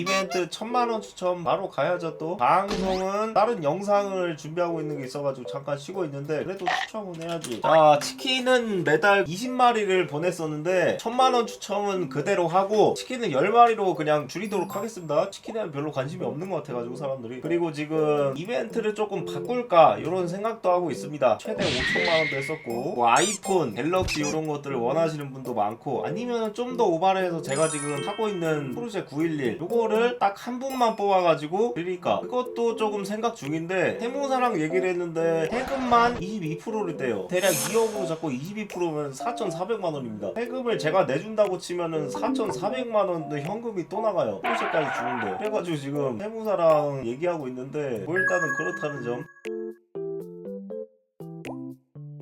이벤트 천만원 추첨 바로 가야죠 또. 방송은 다른 영상을 준비하고 있는 게 있어가지고 잠깐 쉬고 있는데 그래도 추첨은 해야지. 자 치킨은 매달 20마리를 보냈었는데 천만원 추첨은 그대로 하고 치킨은 10마리로 그냥 줄이도록 하겠습니다. 치킨에는 별로 관심이 없는 것 같아가지고 사람들이. 그리고 지금 이벤트를 조금 바꿀까 이런 생각도 하고 있습니다. 최대 5천만원도 했었고. 뭐 아이폰 갤럭시 이런 것들을 원하시는 분도 많고 아니면 좀 더 오바를 해서 제가 지금 하고 있는 포르쉐 911 요거 를 딱 한 분만 뽑아가지고 드릴까 그것도 조금 생각 중인데 세무사랑 얘기를 했는데 세금만 22%를 떼요. 대략 2억으로 잡고 22%면 4,400만 원입니다. 세금을 제가 내준다고 치면은 4,400만 원도 현금이 또 나가요. 포르쉐까지 주는데. 그래가지고 지금 세무사랑 얘기하고 있는데 뭐 일단은 그렇다는 점.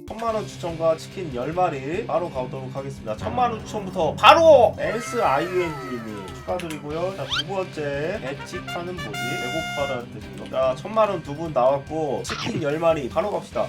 천만원 추첨과 치킨 10마리 바로 가도록 하겠습니다. 천만원 추첨부터 바로 SING님 축하드리고요. 자, 두 번째 애칭하는 뭐지? 배고파라는 뜻이죠. 자, 천만 원 두 분 나왔고 치킨 10마리 바로 갑시다.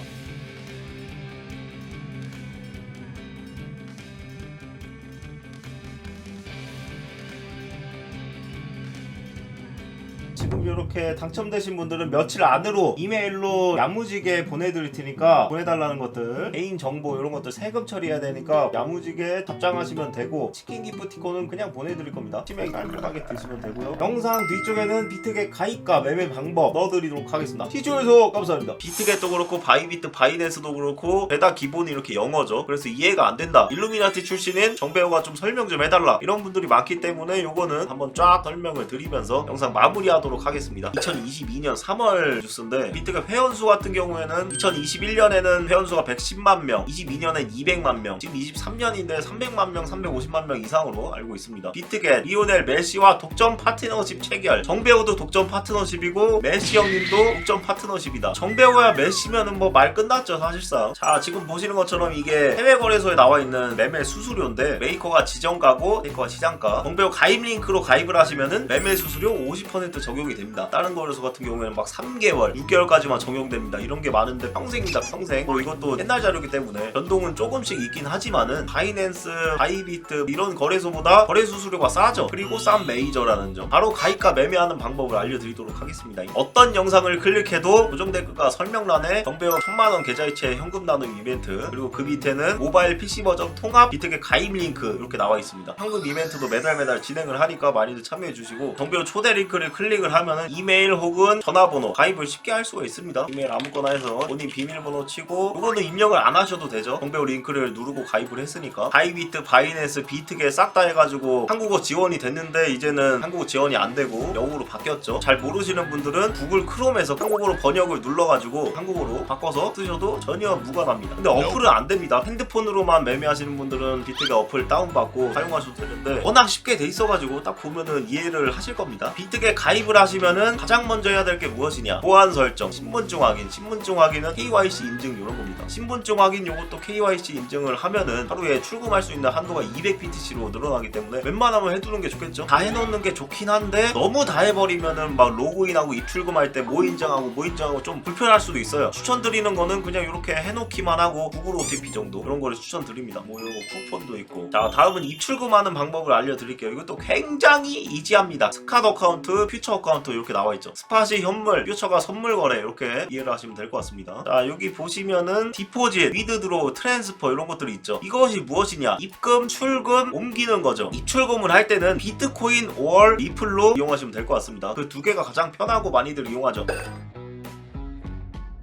이렇게 당첨되신 분들은 며칠 안으로 이메일로 야무지게 보내드릴 테니까 보내달라는 것들 개인 정보 이런 것들 세금 처리해야 되니까 야무지게 답장하시면 되고 치킨 기프티콘은 그냥 보내드릴 겁니다. 치맥 깔끔하게 드시면 되고요. 영상 뒤쪽에는 비트겟 가입과 매매 방법 넣어드리도록 하겠습니다. 시청해주셔서 감사합니다. 비트겟도 그렇고 바이비트 바이낸스도 그렇고 배다 기본이 이렇게 영어죠. 그래서 이해가 안 된다. 일루미나티 출신인 정배우가 좀 설명 좀 해달라. 이런 분들이 많기 때문에 요거는 한번 쫙 설명을 드리면서 영상 마무리하도록 하겠습니다 2022년 3월 뉴스인데 비트가 회원수 같은 경우에는 2021년에는 회원수가 110만 명 22년엔 200만 명 지금 23년인데 300만 명 350만 명 이상으로 알고 있습니다. 비트겟 리오넬 메시와 독점 파트너십 체결. 정배우도 독점 파트너십이고 메시 형님도 독점 파트너십이다. 정배우야 메시면은 뭐 말 끝났죠 사실상. 자 지금 보시는 것처럼 이게 해외 거래소에 나와 있는 매매 수수료인데 메이커가 지정가고 메이커가 시장가. 정배우 가입 링크로 가입을 하시면은 매매 수수료 50% 적용이 됩니다 다른 거래소 같은 경우에는 막 3개월 6개월까지만 적용됩니다. 이런 게 많은데 평생입니다 평생. 그리고 이것도 옛날 자료이기 때문에 변동은 조금씩 있긴 하지만은 바이낸스 바이비트 이런 거래소보다 거래 수수료가 싸죠. 그리고 싼 메이저라는 점. 바로 가입과 매매하는 방법을 알려드리도록 하겠습니다. 어떤 영상을 클릭해도 고정 댓글과 설명란에 정배우 천만 원 계좌이체 현금 나눔 이벤트 그리고 그 밑에는 모바일 PC 버전 통합 비트겟 가입 링크 이렇게 나와 있습니다. 현금 이벤트도 매달 매달 진행을 하니까 많이들 참여해 주시고 정배우 초대 링크를 클릭을 하면은 이메일 혹은 전화번호 가입을 쉽게 할 수가 있습니다. 이메일 아무거나 해서 본인 비밀번호 치고 이거는 입력을 안 하셔도 되죠. 정배우 링크를 누르고 가입을 했으니까. 바이비트 바이낸스 비트겟 싹다 해가지고 한국어 지원이 됐는데 이제는 한국어 지원이 안 되고 영어로 바뀌었죠. 잘 모르시는 분들은 구글 크롬에서 한국어로 번역을 눌러가지고 한국어로 바꿔서 쓰셔도 전혀 무관합니다. 근데 어플은 안 됩니다. 핸드폰으로만 매매하시는 분들은 비트겟 어플 다운받고 사용하셔도 되는데 워낙 쉽게 돼 있어가지고 딱 보면은 이해를 하실 겁니다. 비트겟 가입을 하시면은 가장 먼저 해야 될 게 무엇이냐? 보안 설정 신분증 확인 신분증 확인은 KYC 인증 이런 겁니다. 신분증 확인 요것도 KYC 인증을 하면은 하루에 출금할 수 있는 한도가 200BTC로 늘어나기 때문에 웬만하면 해두는 게 좋겠죠? 다 해놓는 게 좋긴 한데 너무 다 해버리면은 막 로그인하고 입출금할 때 뭐 인정하고 뭐 인정하고 좀 불편할 수도 있어요. 추천드리는 거는 그냥 이렇게 해놓기만 하고 구글 OTP 정도 이런 거를 추천드립니다. 뭐 이런 거 쿠폰도 있고. 자 다음은 입출금하는 방법을 알려드릴게요. 이것도 굉장히 이지합니다. 스카드 어카운트 퓨처 어카운트 이렇게 나와 있죠. 스팟이 현물 퓨처가 선물 거래 이렇게 이해를 하시면 될 것 같습니다. 자 여기 보시면은 디포짓 위드드로 트랜스퍼 이런 것들이 있죠. 이것이 무엇이냐? 입금 출금 옮기는 거죠. 입출금을 할 때는 비트코인 5월 리플로 이용하시면 될 것 같습니다. 그 두 개가 가장 편하고 많이들 이용하죠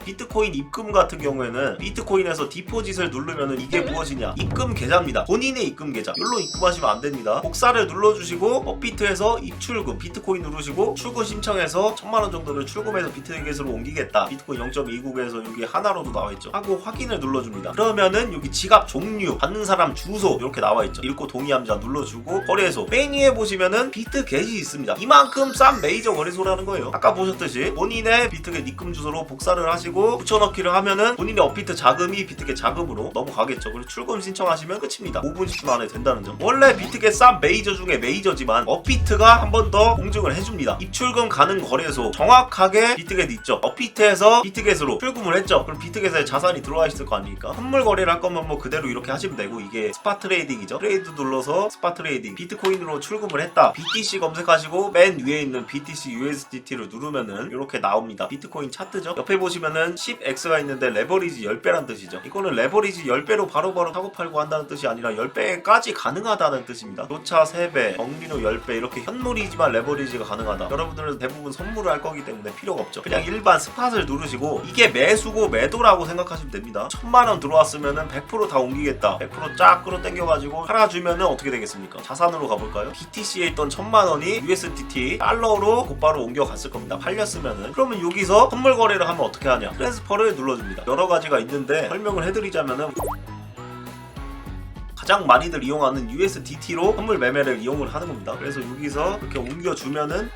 비트코인 입금 같은 경우에는 비트코인에서 디포짓을 누르면은 이게 무엇이냐? 입금 계좌입니다. 본인의 입금 계좌. 이걸로 입금하시면 안 됩니다. 복사를 눌러주시고 업비트에서 입출금 비트코인 누르시고 출금 신청해서 천만 원 정도를 출금해서 비트겟으로 옮기겠다. 비트코인 0.29에서 여기 하나로도 나와 있죠. 하고 확인을 눌러줍니다. 그러면은 여기 지갑 종류 받는 사람 주소 이렇게 나와 있죠. 읽고 동의함자 눌러주고 거래소. 맨 위에 보시면은 비트겟이 있습니다. 이만큼 싼 메이저 거래소라는 거예요. 아까 보셨듯이 본인의 비트겟 입금 주소로 복사를 하시고 그리고 붙여넣기를 하면은 본인의 업비트 자금이 비트겟 자금으로 넘어가겠죠. 그리고 출금 신청하시면 끝입니다. 5분 10분 안에 된다는 점. 원래 비트겟 싼 메이저 중에 메이저지만 업비트가 한 번 더 공증을 해줍니다. 입출금 가능 거래소 정확하게 비트겟 있죠. 업비트에서 비트겟으로 출금을 했죠. 그럼 비트겟에 자산이 들어와 있을 거 아닙니까? 선물 거래를 할 거면 뭐 그대로 이렇게 하시면 되고 이게 스파 트레이딩이죠. 트레이드 눌러서 스파 트레이딩 비트코인으로 출금을 했다. BTC 검색하시고 맨 위에 있는 BTC USDT를 누르면은 이렇게 나옵니다. 비트코인 차트죠. 옆에 보시면은 10x가 있는데 레버리지 10배란 뜻이죠. 이거는 레버리지 10배로 바로바로 사고 팔고 한다는 뜻이 아니라 10배까지 가능하다는 뜻입니다. 노차 3배, 정리로 10배 이렇게 현물이지만 레버리지가 가능하다. 여러분들은 대부분 선물을 할 거기 때문에 필요가 없죠. 그냥 일반 스팟을 누르시고 이게 매수고 매도라고 생각하시면 됩니다. 천만 원 들어왔으면은 100%다 옮기겠다. 100%쫙 끌어당겨가지고 팔아주면은 어떻게 되겠습니까? 자산으로 가볼까요? BTC에 있던 천만 원이 USDT 달러로 곧바로 옮겨갔을 겁니다. 팔렸으면은 그러면 여기서 선물 거래를 하면 어떻게 하냐? 트랜스퍼를 눌러줍니다. 여러 가지가 있는데 설명을 해드리자면은 가장 많이들 이용하는 USDT로 선물 매매를 이용을 하는 겁니다. 그래서 여기서 이렇게 옮겨주면은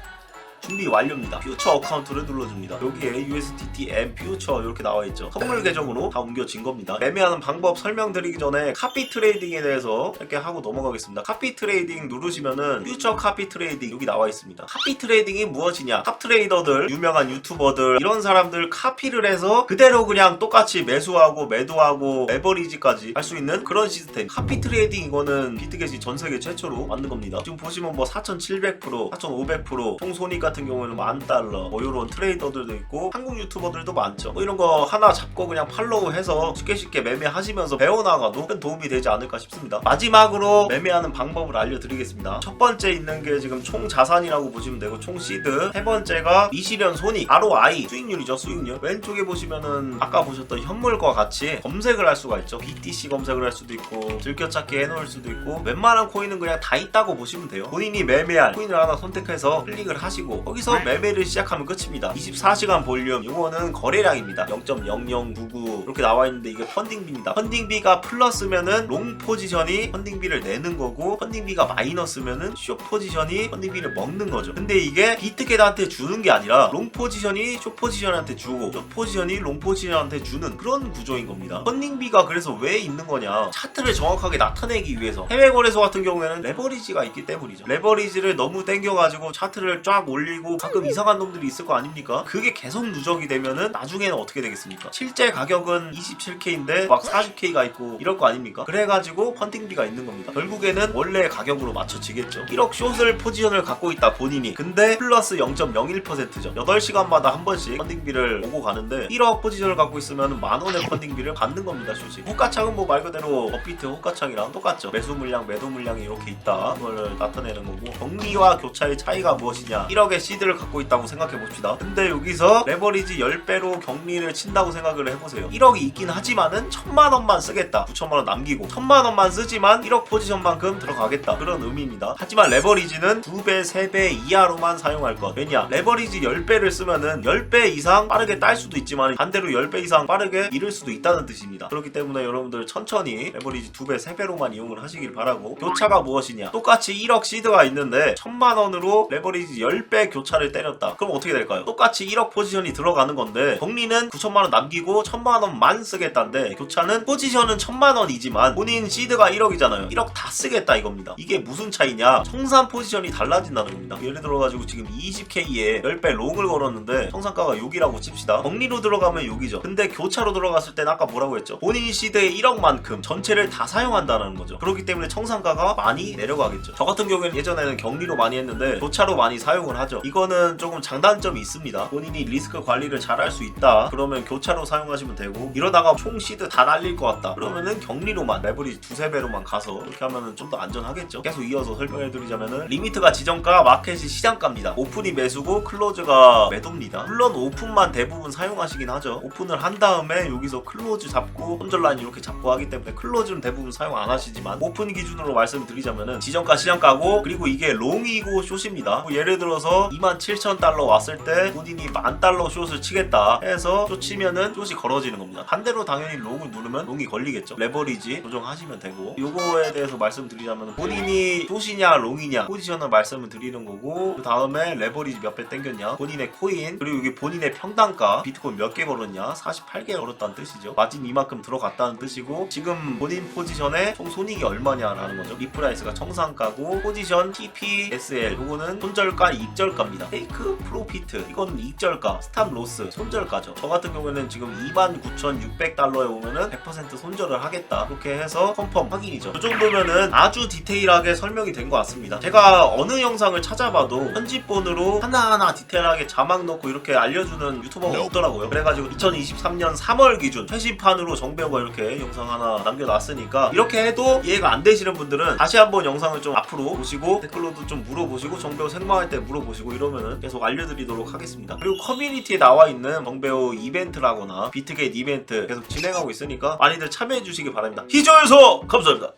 준비 완료입니다. 퓨처 어카운트를 눌러줍니다. 여기에 USDT M 퓨처 이렇게 나와 있죠. 선물 계정으로 다 옮겨진 겁니다. 매매하는 방법 설명드리기 전에 카피 트레이딩에 대해서 이렇게 하고 넘어가겠습니다. 카피 트레이딩 누르시면은 퓨처 카피 트레이딩 여기 나와 있습니다. 카피 트레이딩이 무엇이냐? 탑 트레이더들, 유명한 유튜버들 이런 사람들 카피를 해서 그대로 그냥 똑같이 매수하고 매도하고 레버리지까지 할 수 있는 그런 시스템. 카피 트레이딩 이거는 비트겟이 전 세계 최초로 만든 겁니다. 지금 보시면 뭐 4,700%, 4,500%, 총손익 같은 경우에는 만 달러, 뭐 이런 트레이더들도 있고 한국 유튜버들도 많죠. 뭐 이런 거 하나 잡고 그냥 팔로우 해서 쉽게 쉽게 매매하시면서 배워나가도 큰 도움이 되지 않을까 싶습니다. 마지막으로 매매하는 방법을 알려드리겠습니다. 첫 번째 있는 게 지금 총 자산이라고 보시면 되고 총 시드. 세 번째가 미실현 손익, ROI 수익률이죠 수익률. 왼쪽에 보시면은 아까 보셨던 현물과 같이 검색을 할 수가 있죠. BTC 검색을 할 수도 있고 즐겨찾기 해놓을 수도 있고 웬만한 코인은 그냥 다 있다고 보시면 돼요. 본인이 매매할 코인을 하나 선택해서 클릭을 하시고 거기서 매매를 시작하면 끝입니다. 24시간 볼륨 이거는 거래량입니다. 0.0099 이렇게 나와 있는데 이게 펀딩비입니다. 펀딩비가 플러스면은 롱 포지션이 펀딩비를 내는 거고 펀딩비가 마이너스면은 숏 포지션이 펀딩비를 먹는 거죠. 근데 이게 비트겟한테 주는 게 아니라 롱 포지션이 숏 포지션한테 주고 숏 포지션이 롱 포지션한테 주는 그런 구조인 겁니다. 펀딩비가 그래서 왜 있는 거냐? 차트를 정확하게 나타내기 위해서 해외 거래소 같은 경우에는 레버리지가 있기 때문이죠. 레버리지를 너무 땡겨가지고 차트를 쫙 올리 고 가끔 이상한 놈들이 있을 거 아닙니까? 그게 계속 누적이 되면은 나중에는 어떻게 되겠습니까? 실제 가격은 27K인데 막 40K가 있고 이럴 거 아닙니까? 그래가지고 펀딩비가 있는 겁니다. 결국에는 원래 가격으로 맞춰지겠죠. 1억 숏을 포지션을 갖고 있다 본인이. 근데 플러스 0.01%죠. 8시간마다 한 번씩 펀딩비를 오고 가는데 1억 포지션을 갖고 있으면 만 원의 펀딩비를 받는 겁니다. 숏이. 호가창은 뭐 말 그대로 업비트 호가창이랑 똑같죠. 매수 물량, 매도 물량이 이렇게 있다. 그걸 나타내는 거고 경리와 교차의 차이가 무엇이냐? 1억의 시드를 갖고 있다고 생각해 봅시다. 근데 여기서 레버리지 10배로 격리를 친다고 생각을 해보세요. 1억이 있긴 하지만은 천만 원만 쓰겠다. 9천만 원 남기고 천만 원만 쓰지만 1억 포지션만큼 들어가겠다. 그런 의미입니다. 하지만 레버리지는 2배, 3배 이하로만 사용할 것. 왜냐? 레버리지 10배를 쓰면은 10배 이상 빠르게 딸 수도 있지만 반대로 10배 이상 빠르게 잃을 수도 있다는 뜻입니다. 그렇기 때문에 여러분들 천천히 레버리지 2배, 3배로만 이용을 하시길 바라고 교차가 무엇이냐? 똑같이 1억 시드가 있는데 천만 원으로 레버리지 10배 교차를 때렸다. 그럼 어떻게 될까요? 똑같이 1억 포지션이 들어가는 건데 정리는 9천만 원 남기고 천만 원만 쓰겠다는데 교차는 포지션은 천만 원이지만 본인 시드가 1억이잖아요. 1억 다 쓰겠다 이겁니다. 이게 무슨 차이냐? 청산 포지션이 달라진다는 겁니다. 예를 들어가지고 지금 20K에 10배 롱을 걸었는데 청산가가 6이라고 칩시다. 정리로 들어가면 6이죠. 근데 교차로 들어갔을 땐 아까 뭐라고 했죠? 본인 시드의 1억만큼 전체를 다 사용한다는 거죠. 그렇기 때문에 청산가가 많이 내려가겠죠. 저 같은 경우에는 예전에는 격리로 많이 했는데 교차로 많이 사용을 하죠. 이거는 조금 장단점이 있습니다. 본인이 리스크 관리를 잘 할 수 있다. 그러면 교차로 사용하시면 되고 이러다가 총 시드 다 날릴 것 같다. 그러면은 격리로만 레버리지 두세 배로만 가서 이렇게 하면은 좀 더 안전하겠죠. 계속 이어서 설명해드리자면은 리미트가 지정가, 마켓이 시장가입니다. 오픈이 매수고 클로즈가 매도입니다. 물론 오픈만 대부분 사용하시긴 하죠. 오픈을 한 다음에 여기서 클로즈 잡고 손절 라인 이렇게 잡고 하기 때문에 클로즈는 대부분 사용 안 하시지만 오픈 기준으로 말씀드리자면은 지정가 시장가고 그리고 이게 롱이고 숏입니다. 뭐 예를 들어서 27,000달러 왔을 때 본인이 만 달러 숏을 치겠다 해서 숏 치면은 숏이 걸어지는 겁니다. 반대로 당연히 롱을 누르면 롱이 걸리겠죠. 레버리지 조정하시면 되고 요거에 대해서 말씀드리자면 본인이 숏이냐 롱이냐 포지션을 말씀을 드리는 거고 그 다음에 레버리지 몇 배 땡겼냐 본인의 코인 그리고 이게 본인의 평단가 비트코인 몇 개 걸었냐 48개 걸었다는 뜻이죠. 마진 이만큼 들어갔다는 뜻이고 지금 본인 포지션에 총 손익이 얼마냐라는 거죠. 리프라이스가 청산가고 포지션 TPSL 요거는 손절가 익절가 입니다. 페이크 프로피트 이건 익절가 스탑 로스 손절가죠. 저 같은 경우에는 지금 29,600달러에 오면은 100% 손절을 하겠다. 그렇게 해서 컨펌 확인이죠. 이 정도면은 아주 디테일하게 설명이 된 것 같습니다. 제가 어느 영상을 찾아봐도 편집본으로 하나하나 디테일하게 자막 넣고 이렇게 알려주는 유튜버가 없더라고요. 그래가지고 2023년 3월 기준 최신판으로 정배우가 이렇게 영상 하나 남겨놨으니까 이렇게 해도 이해가 안 되시는 분들은 다시 한번 영상을 좀 앞으로 보시고 댓글로도 좀 물어보시고 정배우 생방할 때 물어보시고 이러면은 계속 알려드리도록 하겠습니다. 그리고 커뮤니티에 나와 있는 정배우 이벤트라거나 비트겟 이벤트 계속 진행하고 있으니까 많이들 참여해 주시기 바랍니다. 희조연소 감사합니다.